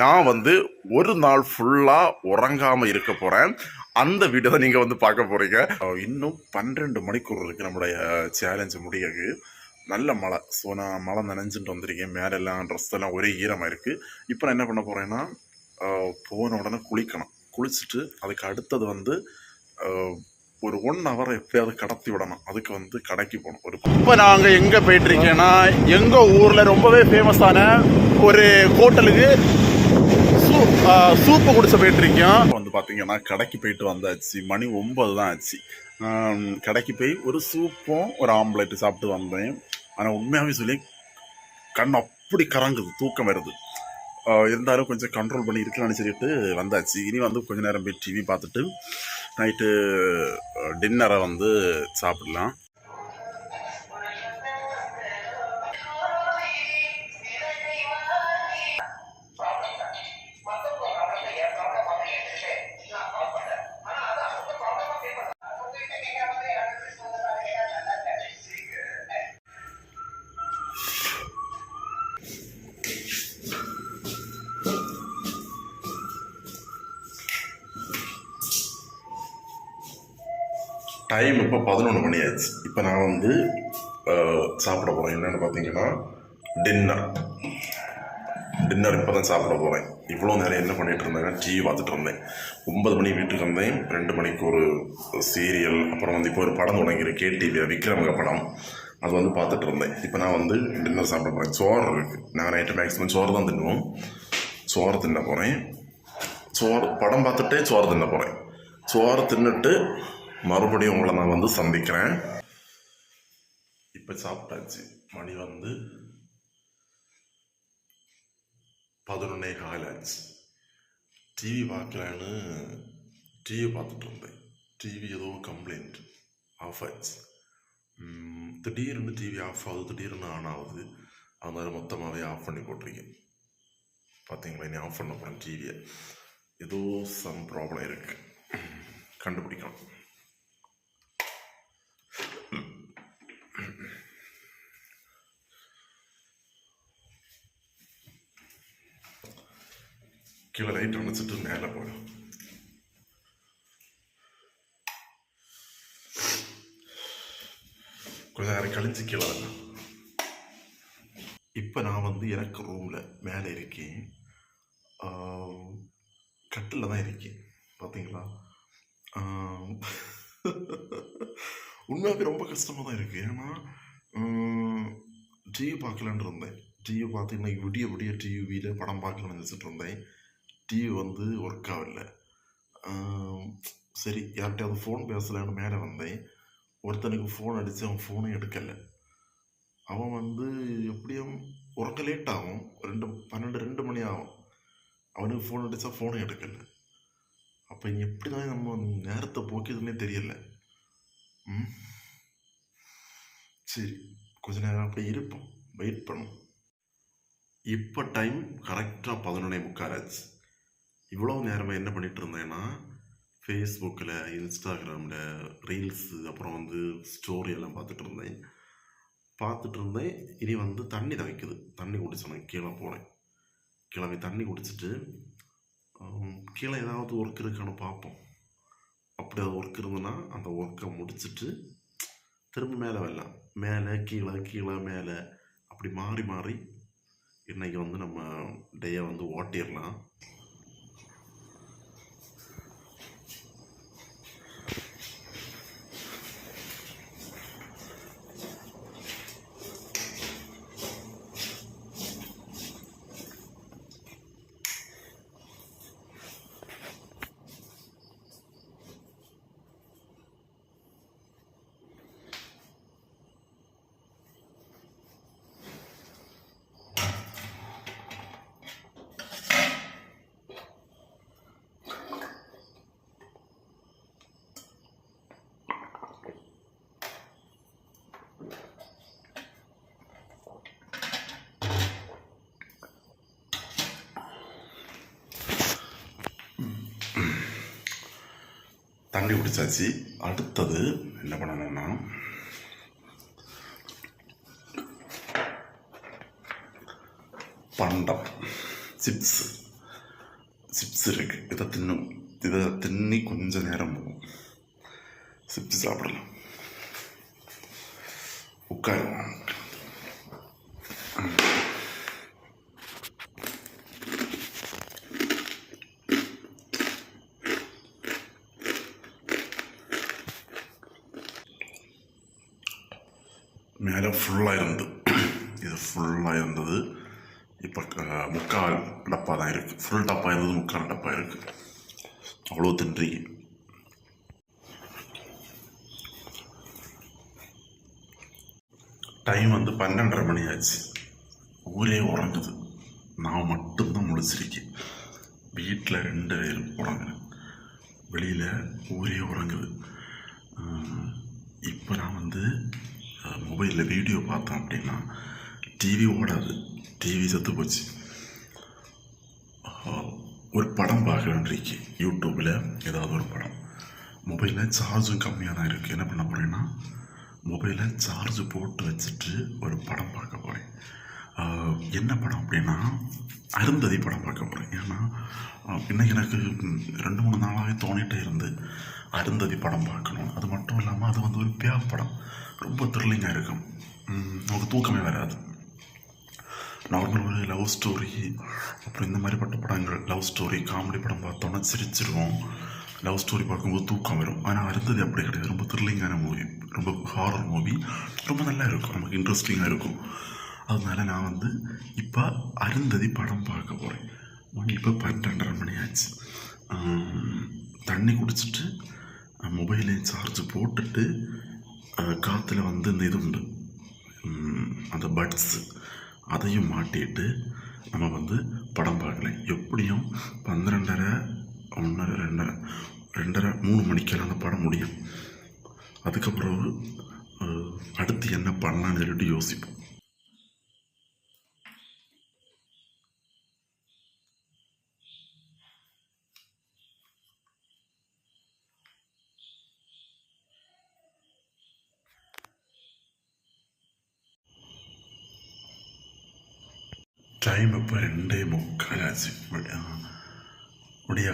நான் வந்து ஒரு நாள் ஃபுல்லாக உறங்காமல் இருக்க போகிறேன் அந்த வீடியோ தான் நீங்கள் வந்து பார்க்க போகிறீங்க இன்னும் பன்னிரெண்டு மணிக்கூர் இருக்குது நம்மளுடைய சேலஞ்சு முடியாது. நல்ல மழை. ஸோ நான் மழை நனைஞ்சிட்டு வந்திருக்கேன். மேலெல்லாம் ட்ரெஸ் எல்லாம் ஒரே ஈரமாக இருக்குது இப்போ நான் என்ன பண்ண போகிறேன்னா போன உடனே குளிக்கணும். குளிச்சுட்டு அதுக்கு அடுத்தது வந்து ஒரு ஒன் ஹவர் எப்படியாவது கடத்தி விடணும். அதுக்கு வந்து கடைக்கு போகணும். ஒரு இப்போ நாங்கள் எங்கே போயிட்டுருக்கேன்னா எங்கள் ஊரில் ரொம்பவே ஃபேமஸான ஒரு ஹோட்டலுக்கு சூப்பு குடிச்ச போயிட்டுருக்கோம் வந்து பார்த்தீங்கன்னா கடைக்கு போயிட்டு வந்தாச்சு. மணி ஒம்பது தான் ஆச்சு. கடைக்கு போய் ஒரு சூப்பும் ஒரு ஆம்லேட்டு சாப்பிட்டு வந்தேன். ஆனால் உண்மையாகவே சொல்லி கண் அப்படி கறங்குது தூக்கம் வருது. இருந்தாலும் கொஞ்சம் கண்ட்ரோல் பண்ணி இருக்கலாம்னு சொல்லிட்டு வந்தாச்சு. இனி வந்து கொஞ்ச நேரம் போய் டிவி பார்த்துட்டு நைட்டு டின்னரை வந்து சாப்பிடலாம். டைம் இப்போ பதினொன்று மணி ஆச்சு இப்போ நான் வந்து சாப்பிட போகிறேன் என்னென்னு பார்த்தீங்கன்னா டின்னர் டின்னர் இப்போ தான் சாப்பிட போகிறேன் இவ்வளோ நேரம் என்ன பண்ணிகிட்டு இருந்தேன்னா டிவி பார்த்துட்டு இருந்தேன். ஒன்பது மணி வீட்டுக்கு வந்தேன். ரெண்டு மணிக்கு ஒரு சீரியல் அப்புறம் வந்து இப்போ ஒரு படம் தொடங்கியிருக்கு. கேடிவி விக்ரமக படம். அது வந்து பார்த்துட்டு இருந்தேன். இப்போ நான் வந்து டின்னர் சாப்பிட போகிறேன் சோறு இருக்குது நான் நைட்டு மேக்ஸிமம் சோறு தான் தின்னுவோம். சோறு தின்ன போகிறேன் சோறு படம் பார்த்துட்டே சோறு தின்ன போகிறேன் சோறு தின்னுட்டு மறுபடியும் உங்களை நான் வந்து சந்திக்கிறேன். இப்போ சாப்பிட்டாச்சு. மணி வந்து பதினொன்னே கால் ஆச்சு. டிவி பார்க்கலான்னு டிவி பார்த்துட்டு இருந்தேன் டிவி ஏதோ கம்ப்ளைண்ட் ஆஃப் ஆச்சு. திடீர்னு டிவி ஆஃப் ஆகுது திடீர்னு ஆன் ஆகுது. அதனால மொத்தமாகவே ஆஃப் பண்ணி போட்டிருக்கேன். பார்த்தீங்களா இனி ஆஃப் பண்ண போகிறேன் டிவியை ஏதோ சம் ப்ராப்ளம் இருக்குது கண்டுபிடிக்கலாம். கீழே லைட் அணைச்சிட்டு மேலே போயிடும் கொஞ்ச நேரம் கழிஞ்சு கீழே வரலாம் இப்போ நான் வந்து எனக்கு ரூமில் மேலே இருக்கேன். கட்டில் தான் இருக்கேன். பார்த்தீங்களா உண்மையாகவே ரொம்ப கஷ்டமாக தான் இருக்குது ஏன்னா டிவி பார்க்கலான் இருந்தேன். டிவி பார்த்து இன்னைக்கு விடிய விடிய டிவியில் படம் பார்க்கலன்னு நினச்சிட்டு இருந்தேன். டிவி வந்து ஒர்க் ஆகல. சரி யார்கிட்டயாவது ஃபோன் பேசலான்னு மேலே வந்தேன். ஒருத்தனுக்கு ஃபோன் அடித்து அவன் ஃபோனும் எடுக்கலை. அவன் வந்து எப்படியும் உறக்க லேட் ஆகும். ரெண்டு பன்னெண்டு ரெண்டு மணி ஆகும். அவனுக்கு ஃபோன் அடித்தா ஃபோனும் எடுக்கலை. அப்போ எப்படி தான் நம்ம நேரத்தை போக்கியதுன்னே தெரியல. ம். சரி கொஞ்ச நேரம் அப்படியே இருப்போம். வெயிட் பண்ணும். இப்போ டைம் கரெக்டாக பதினொன்னே முக்காலாச்சு இவ்வளோ நேரமாக என்ன பண்ணிட்டு இருந்தேன்னா ஃபேஸ்புக்கில் இன்ஸ்டாகிராமில் ரீல்ஸு அப்புறம் வந்து ஸ்டோரி எல்லாம் பார்த்துட்டு இருந்தேன் பார்த்துட்டு இருந்தேன் இனி வந்து தண்ணி தவிக்குது தண்ணி குடிச்சேன் கீழே போனேன் கிளம்பி தண்ணி குடிச்சிட்டு கீழே ஏதாவது ஒர்க் இருக்கான்னு பார்ப்போம். அப்படி அது ஒர்க் இருந்ததுன்னா அந்த ஒர்க்கை முடிச்சிட்டு திரும்ப மேலே வரலாம். மேலே கீழே கீழே மேலே. அப்படி மாறி மாறி இன்றைக்கி வந்து நம்ம டேயை வந்து ஓட்டிடலாம். தண்ணி குடிச்சாச்சு. அடுத்தது என்ன பண்ணணும்னா பண்டம். சிப்ஸ். சிப்ஸ் இருக்கு. இதை தின்னும் இதை தின்னி கொஞ்ச நேரம் போகும். சிப்ஸ் சாப்பிடலாம். உட்காருவோம் மேலே ஃபுல்லாக இருந்து. இது ஃபுல்லாக இருந்தது. இப்போ முக்கால் டப்பா தான் இருக்குது ஃபுல் டப்பா இருந்தது முக்கால் டப்பா இருக்குது அவ்வளோ தின்றி. டைம் வந்து பன்னெண்டரை மணி ஆச்சு. ஊரே உறங்குது. நான் மட்டும்தான் முழிச்சிருக்கேன். வீட்டில் ரெண்டு பேர் உறங்குறேன் வெளியில் ஊரே உறங்குது. இப்போ நான் வந்து மொபைலில் வீடியோ பார்த்தோம் அப்படின்னா டிவி ஓடாது. டிவி செத்து போச்சு. ஒரு படம் பார்க்கலான்றிருக்கு யூடியூப்பில் ஏதாவது ஒரு படம். மொபைலில் சார்ஜும் கம்மியாக தான் இருக்குது என்ன பண்ண போகிறேன்னா மொபைலில் சார்ஜ் போட்டு வச்சுட்டு ஒரு படம் பார்க்க போகிறேன் என்ன படம் அப்படின்னா அருந்ததி படம் பார்க்க போகிறேன் ஏன்னா இன்னைக்கு எனக்கு ரெண்டு மூணு நாளாகவே தோணிகிட்டே இருந்து அருந்ததி படம் பார்க்கணும். அது மட்டும் இல்லாமல் அது வந்து ஒரு பியா படம். ரொம்ப த்ரில்லிங்காக இருக்கும். நமக்கு தூக்கமே வராது. நார்மல் ஒரு லவ் ஸ்டோரி அப்புறம் இந்த மாதிரிப்பட்ட படங்கள். லவ் ஸ்டோரி காமெடி படம் பார்த்தோன்னா சிரிச்சிருவோம். லவ் ஸ்டோரி பார்க்கும்போது தூக்கம் வரும். ஆனால் அருந்ததி அப்படி கிடையாது. ரொம்ப த்ரில்லிங்கான மூவி ரொம்ப ஹாரர் மூவி ரொம்ப நல்லா இருக்கும். நமக்கு இன்ட்ரெஸ்டிங்காக இருக்கும். அதனால நான் வந்து இப்போ அருந்ததி படம் பார்க்க போகிறேன் மணி இப்போ பன்னெண்டரை மணி ஆச்சு. தண்ணி குடிச்சிட்டு மொபைலை சார்ஜ் போட்டுட்டு காற்றுல வந்து இந்த இது உண்டு. அந்த பட்ஸ் அதையும் மாட்டிட்டு நம்ம வந்து படம் பார்க்கலாம் எப்படியும் பன்னிரெண்டரை ஒன்றரை ரெண்டரை ரெண்டரை மூணு மணிக்கெல்லாம் அந்த படம் முடியும். அதுக்கப்புறம் அடுத்து என்ன பண்ணலான்னு சொல்லிட்டு யோசிப்போம். டைம் இப்போ ரெண்டே முக்காலாச்சு. விடிய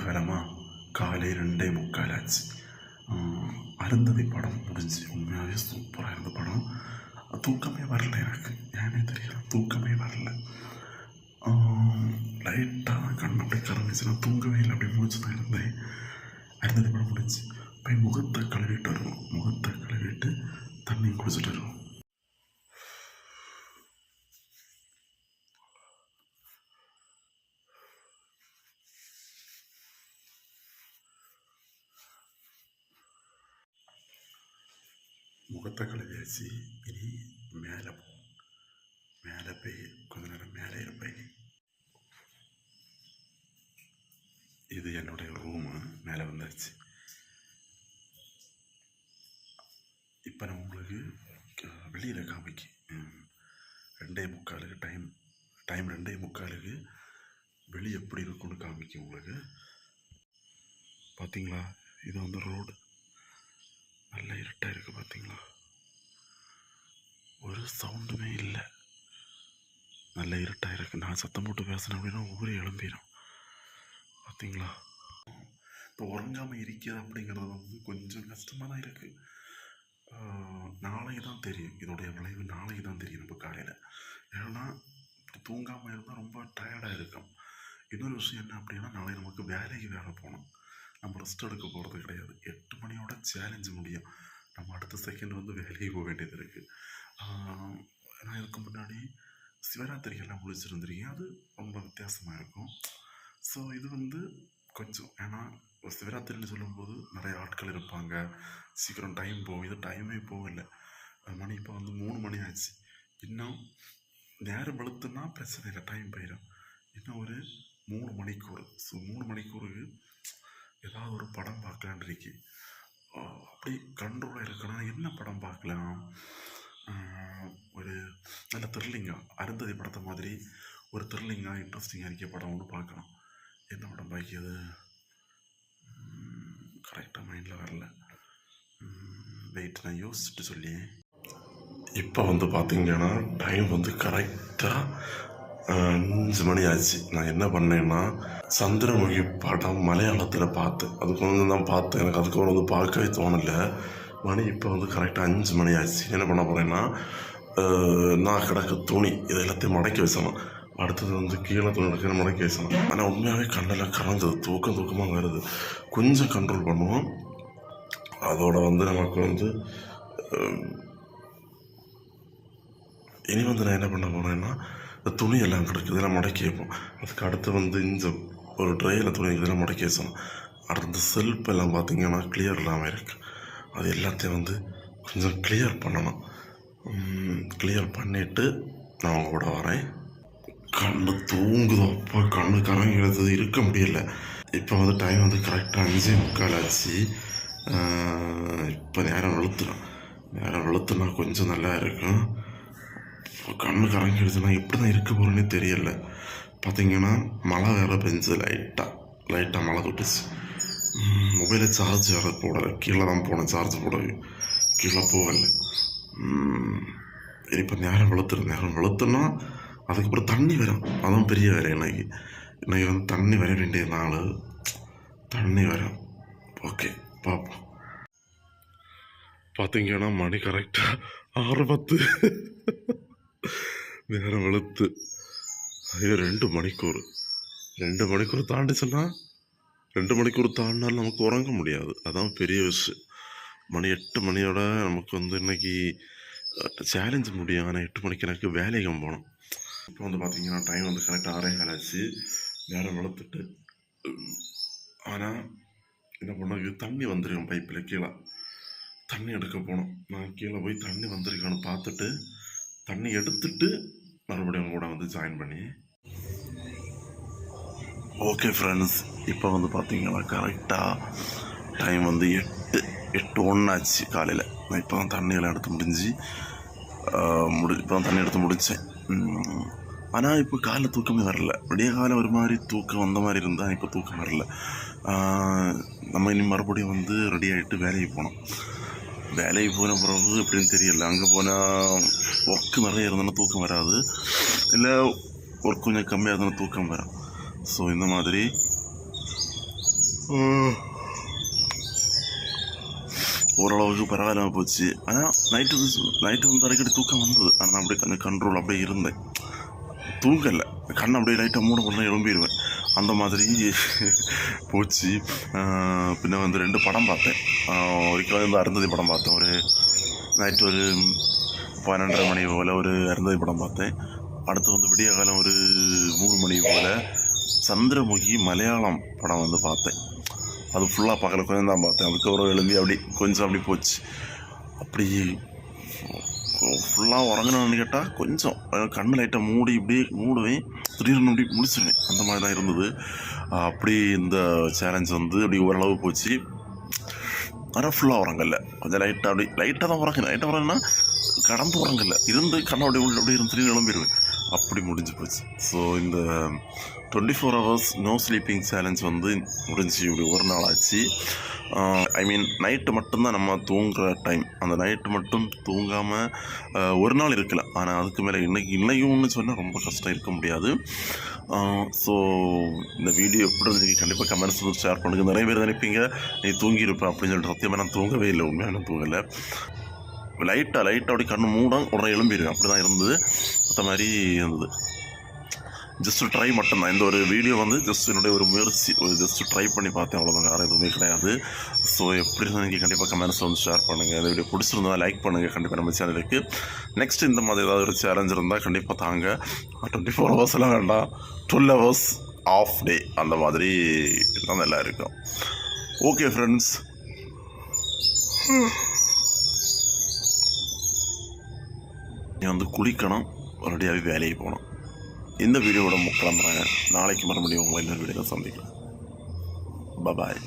காலை ரெண்டே முக்காலாச்சு. அருந்ததி படம் முடிஞ்சு. உண்மையாகவே சூப்பராக இருந்த படம். தூக்கமே வரல எனக்கு. ஏனே தெரியல. தூக்கமே வரல. லைட்டாக தான் கண் அப்படியே கறந்துச்சு நான் தூங்கவே இல்லை. அப்படி முடிச்சு தான் இருந்தேன். அருந்ததி படம் முடிஞ்சு. போய் முகத்தை கழுவிட்டு வருவோம். முகத்தை கழுவிட்டு தண்ணி குடிச்சிட்டு வருவோம். முகத்தை இனி மேலே போவோம் மேலே போய் கொஞ்ச நேரம் மேலே இருப்பேன். இது என்னுடைய ரூமு மேலே வந்தாச்சு இப்போ நான் உங்களுக்கு வெளியில் காமிக்கு ரெண்டே முக்காலுக்கு டைம் டைம் ரெண்டே முக்காலுக்கு வெளியே எப்படி இருக்கும்னு காமிக்க உங்களுக்கு. பார்த்தீங்களா இது வந்து ரோடு நல்ல இருட்டாக இருக்குது பார்த்தீங்களா ஒரு சவுண்டுமே இல்லை. நல்ல இருட்டாக இருக்குது நான் சத்தம் போட்டு பேசினேன் அப்படின்னா ஊரே எழும்பிடும் பார்த்தீங்களா இப்போ உறங்காமல் இருக்கிறது அப்படிங்கிறது வந்து கொஞ்சம் கஷ்டமாக தான் இருக்குது நாளைக்கு தான் தெரியும். இதோடைய விளைவு நாளைக்கு தான் தெரியும் நம்ம காலையில். ஏன்னா இப்படி தூங்காமல் இருந்தால் ரொம்ப டயர்டாக இருக்கும். இன்னொரு விஷயம் என்ன அப்படின்னா நாளை நமக்கு வேலைக்கு வேலை போகணும். நம்ம ரெஸ்ட் எடுக்க போகிறது கிடையாது. எட்டு மணியோட சேலஞ்சு முடியும். நம்ம அடுத்த செகண்ட் வந்து வேலைக்கு போக வேண்டியது இருக்குது நான் இதுக்கு முன்னாடி சிவராத்திரிகள்லாம் முழிச்சிருந்திருக்கேன் அது ரொம்ப வித்தியாசமாக இருக்கும். ஸோ இது வந்து கொஞ்சம் ஏன்னா ஒரு சிவராத்திரின்னு சொல்லும்போது நிறைய ஆட்கள் இருப்பாங்க. சீக்கிரம் டைம் போகும். இது டைமே போகல. மணி இப்போ வந்து மூணு மணி ஆச்சு. இன்னும் நேரம் வெளுத்துனா பிரச்சனை இல்லை. டைம் போயிடும். இன்னும் ஒரு மூணு மணிக்கூர் ஸோ மூணு மணிக்கூருக்கு ஏதாவது ஒரு படம் பார்க்கலான் இருக்கு அப்படி கண்ட்ரோலாக இருக்கணும் என்ன படம் பார்க்கலாம்? ஒரு நல்ல த்ரில்லிங்காக அருந்ததி படத்தை மாதிரி ஒரு த்ரில்லிங்காக இன்ட்ரெஸ்டிங்காக இருக்க படம் ஒன்று பார்க்கலாம். என்ன படம் பாக்கியது? கரெக்டாக மைண்டில் வரல. வெயிட் நான் யோசிச்சுட்டு சொல்லி இப்போ வந்து பார்த்தீங்கன்னா டைம் வந்து கரெக்டாக அஞ்சு மணி ஆச்சு. நான் என்ன பண்ணேன்னா சந்திரமுகி படம் மலையாளத்தில் பார்த்தேன் அதுக்கு வந்து தான் பார்த்தேன் எனக்கு அதுக்கப்புறம் வந்து பார்க்கவே தோணலை. மணி இப்போ வந்து கரெக்டாக அஞ்சு மணி ஆச்சு. என்ன பண்ண போகிறேன்னா நான் கிடக்கு துணி இது எல்லாத்தையும் மடக்கி வச்சணும் அடுத்தது வந்து கீழே துணி எடுக்கிற மடக்கி வச்சணும் ஆனால் உண்மையாகவே கண்ணெல்லாம் கலந்தது தூக்கம் தூக்கமாக வருது. கொஞ்சம் கண்ட்ரோல் பண்ணுவோம். அதோட வந்து நமக்கு வந்து இனி வந்து நான் என்ன பண்ண போகிறேன்னா துணி எல்லாம் கிடக்கு இதெல்லாம் மடக்கி வைப்போம். அதுக்கு அடுத்து வந்து இந்த ஒரு ட்ரையில் துணி இதெல்லாம் மடக்கி வச்சோம் அடுத்து செல்ஃப் எல்லாம் பார்த்தீங்கன்னா கிளியர் இல்லாமல் இருக்குது அது எல்லாத்தையும் வந்து கொஞ்சம் கிளியர் பண்ணணும். கிளியர் பண்ணிவிட்டு நான் அவங்க கூட வரேன். கண்ணு தூங்குதோ அப்போ கண்ணு கரங்கிறது இருக்க முடியல. இப்போ வந்து டைம் வந்து கரெக்டாக அஞ்சே முக்கால் ஆச்சு. இப்போ நேரம் வெளுத்துடும் நேரம் வெளுத்துனா கொஞ்சம் நல்லா இருக்கும். இப்போ கண்ணு கரங்கிடுச்சுன்னா எப்படி தான் இருக்க போகிறேன்னே தெரியல. பார்த்தீங்கன்னா மழை வேறு பெஞ்சு லைட்டாக லைட்டாக மழை தொட்டுச்சு. மொபைலை சார்ஜ் வேற போடலை கீழே தான் போனேன் சார்ஜ் போடவே கீழே போகல இப்போ நேரம் வெளுத்துரு நேரம் வெளுத்துனா அதுக்கப்புறம் தண்ணி வரும் அதான் பெரிய வேலை இன்னைக்கு இன்றைக்கி வந்து தண்ணி வர வேண்டிய நாள் தண்ணி வரும் ஓகே பார்ப்போம் பார்த்தீங்கன்னா மணி கரெக்டாக ஆறு பத்து நேரம் வெளுத்து ஐயோ ரெண்டு மணிக்கூர் ரெண்டு மணிக்கூர் தாண்டிச்சுன்னா ரெண்டு மணிக்கூர் தாண்டினாலும் நமக்கு உறங்க முடியாது. அதான் பெரிய விஷயம் மணி எட்டு மணியோட நமக்கு வந்து இன்றைக்கி சேலஞ்சு முடியும் ஆனால் எட்டு மணிக்கு எனக்கு வேலைக்கும் போகணும். இப்போ வந்து பார்த்திங்கன்னா டைம் வந்து கரெக்டாக ஆறே கால் ஆச்சு நேரம் வளர்த்துட்டு ஆனால் என்ன பண்ணாங்க தண்ணி வந்துருக்கும் பைப்பில் கீழே. தண்ணி எடுக்க போனோம் நான் கீழே போய் தண்ணி வந்திருக்கான்னு பார்த்துட்டு தண்ணி எடுத்துட்டு மறுபடியும் அவங்க கூட வந்து ஜாயின் பண்ணி ஓகே ஃப்ரெண்ட்ஸ் இப்போ வந்து பார்த்தீங்கன்னா கரெக்டாக டைம் வந்து எட்டு எட்டு ஒன்று ஆச்சு காலையில். நான் இப்போ தான் தண்ணியெல்லாம் எடுத்து முடிஞ்சு முடி இப்போ தான் தண்ணி எடுத்து முடித்தேன் ஆனால் இப்போ காலைல தூக்கமே வரல. விடிய காலம் ஒரு மாதிரி தூக்கம் வந்த மாதிரி இருந்தால் இப்போ தூக்கம் வரல. நம்ம இனி மறுபடியும் வந்து ரெடி ஆகிட்டு வேலைக்கு போனோம் வேலைக்கு போன பிறகு எப்படின்னு தெரியல. அங்கே போனால் ஒர்க்கு நிறைய இருந்தோன்னா தூக்கம் வராது. இல்லை ஒர்க் கொஞ்சம் கம்மியாக இருந்தாலும் தூக்கம் வரும். ஸோ இந்த மாதிரி ஓரளவுக்கு பரவாயில்லாமல் போச்சு ஆனால் நைட்டு நைட்டு வந்து அடிக்கடி தூக்கம் வந்தது ஆனால் அப்படியே கொஞ்சம் கண்ட்ரோல் அப்படியே இருந்தேன் தூங்கலை கண் அப்படியே லைட்டாக மூட உடனே எழும்பிடுவேன் அந்த மாதிரி போச்சு பின்ன வந்து ரெண்டு படம் பார்த்தேன் ஒருக்கா வந்து அருந்ததி படம் பார்த்தேன் ஒரு நைட்டு ஒரு பன்னெண்டரை மணி போல் ஒரு அருந்ததி படம் பார்த்தேன் அடுத்து வந்து விடிய காலம் ஒரு மூணு மணி போல் சந்திரமுகி மலையாளம் படம் வந்து பார்த்தேன். அது ஃபுல்லாக பார்க்கல. கொஞ்சம் தான் பார்த்தேன். அதுக்கப்புறம் எழுந்தி அப்படி கொஞ்சம் அப்படி போச்சு. அப்படி ஃபுல்லாக உறங்கணும்னு கேட்டால் கொஞ்சம். கண்ணு லைட்டாக மூடி இப்படி மூடுவேன். திடீர்னு அப்படி முடிச்சிருவேன். அந்த மாதிரி தான் இருந்தது. அப்படி இந்த சேலஞ்ச் வந்து அப்படி ஓரளவு போச்சு. ஆனால் ஃபுல்லாக உறங்கல. கொஞ்சம் லைட்டாக அப்படி லைட்டாக தான் உறங்க லைட்டாக உறங்கினா கடந்து உறங்கல. இருந்து கண்ணை அப்படி உள்ள அப்படியே இருந்து திடீர்னு எழும்பிடுவேன் அப்படி முடிஞ்சு போச்சு. ஸோ இந்த twenty four hours no sleeping challenge வந்து முடிஞ்சு இப்படி ஒரு நாள் ஆச்சு. ஐ மீன் நைட்டு மட்டும்தான் நம்ம தூங்குற டைம் அந்த நைட்டு மட்டும் தூங்காமல் ஒரு நாள் இருக்கலாம் ஆனால் அதுக்கு மேலே இன்னைக்கு இன்னைக்கும்னு சொன்னால் ரொம்ப கஷ்டம் இருக்க முடியாது. ஸோ இந்த வீடியோ எப்படி இருந்துச்சு கண்டிப்பாக கமெண்ட்ஸ் வந்து ஷேர் பண்ணுங்கள் நிறைய பேர் நினைப்பீங்க நீ தூங்கியிருப்பேன் அப்படின்னு சொல்லிட்டு. சத்தியமாக நான் தூங்கவே இல்லை. உண்மையாக நான் தூங்கலை. லைட்டாக லைட்டாக அப்படி கண்ணு மூடம் உடனே எழும்பிடுவேன் அப்படி தான் இருந்தது. மற்ற மாதிரி இருந்தது. ஜஸ்ட் ட்ரை மட்டும்தான் இந்த ஒரு வீடியோ வந்து ஜஸ்ட் என்னுடைய ஒரு முயற்சி. ஒரு ஜஸ்ட் ட்ரை பண்ணி பார்த்தேன். அவ்வளோதான் வேறு எதுவுமே கிடையாது. ஸோ எப்படி இருந்தால் நீங்கள் கண்டிப்பாக கமெண்ட்ஸ் வந்து ஷேர் பண்ணுங்கள் இந்த வீடியோ பிடிச்சிருந்தா லைக் பண்ணுங்கள் கண்டிப்பாக நம்ம சேனலுக்கு நெக்ஸ்ட் இந்த மாதிரி ஏதாவது ஒரு சேலஞ்ச் இருந்தால் கண்டிப்பாக தாங்க. டுவெண்ட்டி ஃபோர் ஹவர்ஸ் எல்லாம் வேண்டாம். டுவெல் ஹவர்ஸ் ஆஃப் டே அந்த மாதிரி இருந்தால் நல்லா இருக்கும். ஓகே ஃப்ரெண்ட்ஸ் நீ வந்து குளிக்கணும். ரெடியாகி வேலைக்கு போகணும். இந்த வீடியோவோட கிளம்புறேன். நாளைக்கு மறுபடியும் உங்களை இன்னொரு வீடியோவில் சந்திக்கிறேன் பபாய்